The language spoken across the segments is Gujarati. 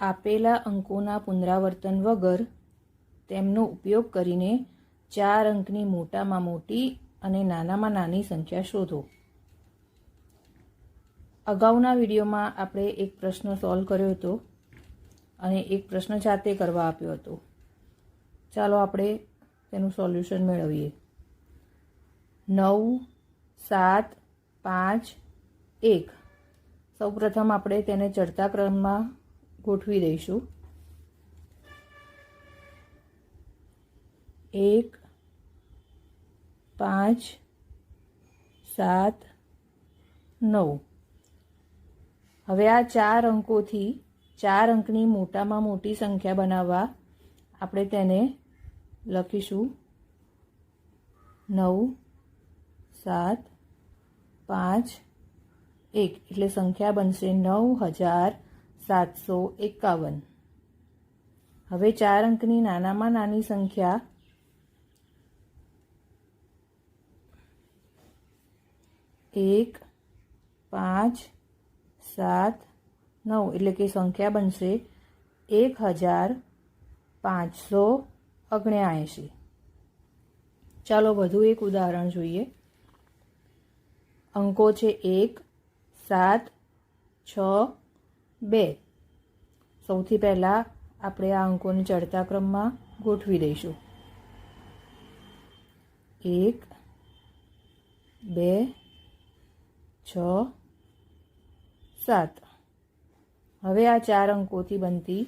આપેલા અંકોના પુનરાવર્તન વગર તેમનો ઉપયોગ કરીને ચાર અંકની મોટામાં મોટી અને નાનામાં નાની સંખ્યા શોધો. અગાઉના વિડીયોમાં આપણે એક પ્રશ્ન સોલ્વ કર્યો હતો અને એક પ્રશ્ન જાતે કરવા આપ્યો હતો. ચાલો આપણે તેનું સોલ્યુશન મેળવીએ. નવ, સાત, પાંચ, એક. સૌપ્રથમ આપણે તેને ચડતા ક્રમમાં ગોઠવી દઈશું. એક, પાંચ, સાત, નવ. હવે આ ચાર અંકોથી, ચાર અંકની મોટામાં મોટી સંખ્યા બનાવવા આપણે તેને લખીશું. નવ, સાત, પાંચ, એક. એટલે સંખ્યા બનશે નવ હજાર સાતસો એકાવન. હવે ચાર અંકની નાનામાં નાની સંખ્યા. એક, પાંચ, સાત, નવ, એટલે કે સંખ્યા બનશે એક હજાર પાંચસો ઓગણ્યાએંશી. ચાલો વધુ એક ઉદાહરણ જોઈએ. અંકો છે એક, સાત, છ બે. સૌથી પહેલાં આપણે આ અંકોને ચડતા ક્રમમાં ગોઠવી દઈશું. એક, બે, છ, સાત. હવે આ ચાર અંકોથી બનતી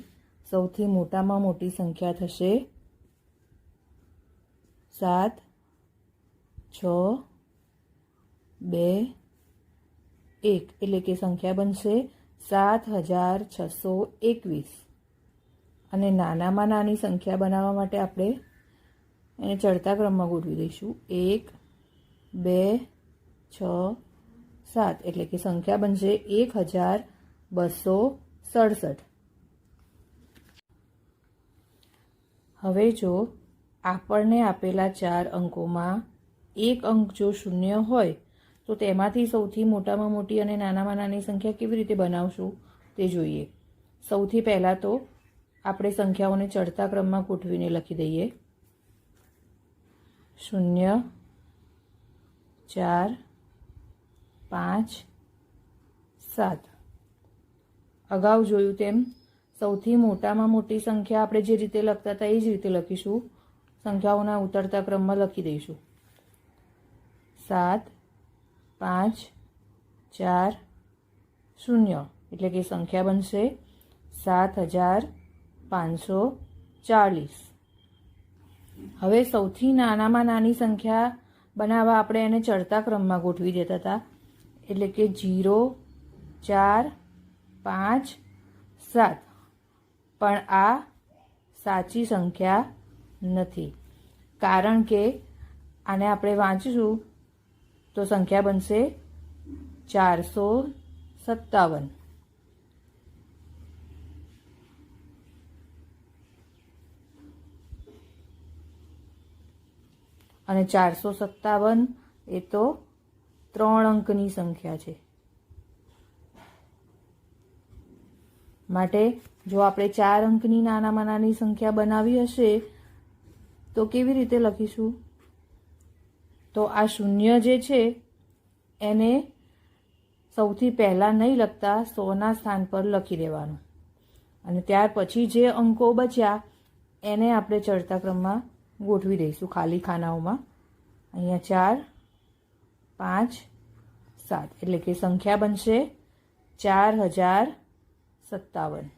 સૌથી મોટામાં મોટી સંખ્યા થશે સાત, છ, બે, એક. એટલે કે સંખ્યા બનશે સાત હજાર છસો એકવીસ. અને નાનામાં નાની સંખ્યા બનાવવા માટે આપણે એને ચડતા ક્રમમાં ગોઠવી દઈશું. એક, બે, છ, સાત. એટલે કે સંખ્યા બનશે એક હજાર બસો સડસઠ. હવે જો આપણને આપેલા ચાર અંકોમાં એક અંક જો શૂન્ય હોય તો તેમાંથી સૌથી મોટામાં મોટી અને નાનામાં નાની સંખ્યા કેવી રીતે બનાવશું તે જોઈએ. સૌથી પહેલાં તો આપણે સંખ્યાઓને ચડતા ક્રમમાં ગોઠવીને લખી દઈએ. શૂન્ય, ચાર, પાંચ, સાત. અગાઉ જોયું તેમ સૌથી મોટામાં મોટી સંખ્યા આપણે જે રીતે લખતા હતા એ જ રીતે લખીશું. સંખ્યાઓના ઉતરતા ક્રમમાં લખી દઈશું. સાત પાંચ, ચાર, શૂન્ય. એટલે કે સંખ્યા બનશે સાત હજાર પાંચસો ચાલીસ હવે સૌથી નાનામાં નાની સંખ્યા બનાવવા આપણે એને ચડતા ક્રમમાં ગોઠવી દેતા હતા. એટલે કે જીરો, ચાર, પાંચ, સાત. પણ આ સાચી સંખ્યા નથી. કારણ કે આને આપણે વાંચીશું તો સંખ્યા બનશે ચારસો સત્તાવન અને ચારસો સત્તાવન એ તો ત્રણ અંકની સંખ્યા છે માટે જો આપણે ચાર અંકની નાનામાં નાની સંખ્યા બનાવી હશે તો કેવી રીતે લખીશું તો આ શૂન્ય જે છે, એને સૌથી પહેલાં નહીં લખતા સોના સ્થાન પર લખી દેવાનું. અને ત્યાર પછી જે અંકો બચ્યા, એને આપણે ચડતા ક્રમમાં ગોઠવી દઈશું ખાલી ખાનાઓમાં. અહીંયા ચાર, પાંચ, સાત. એટલે કે સંખ્યા બનશે ચાર હજાર સત્તાવન.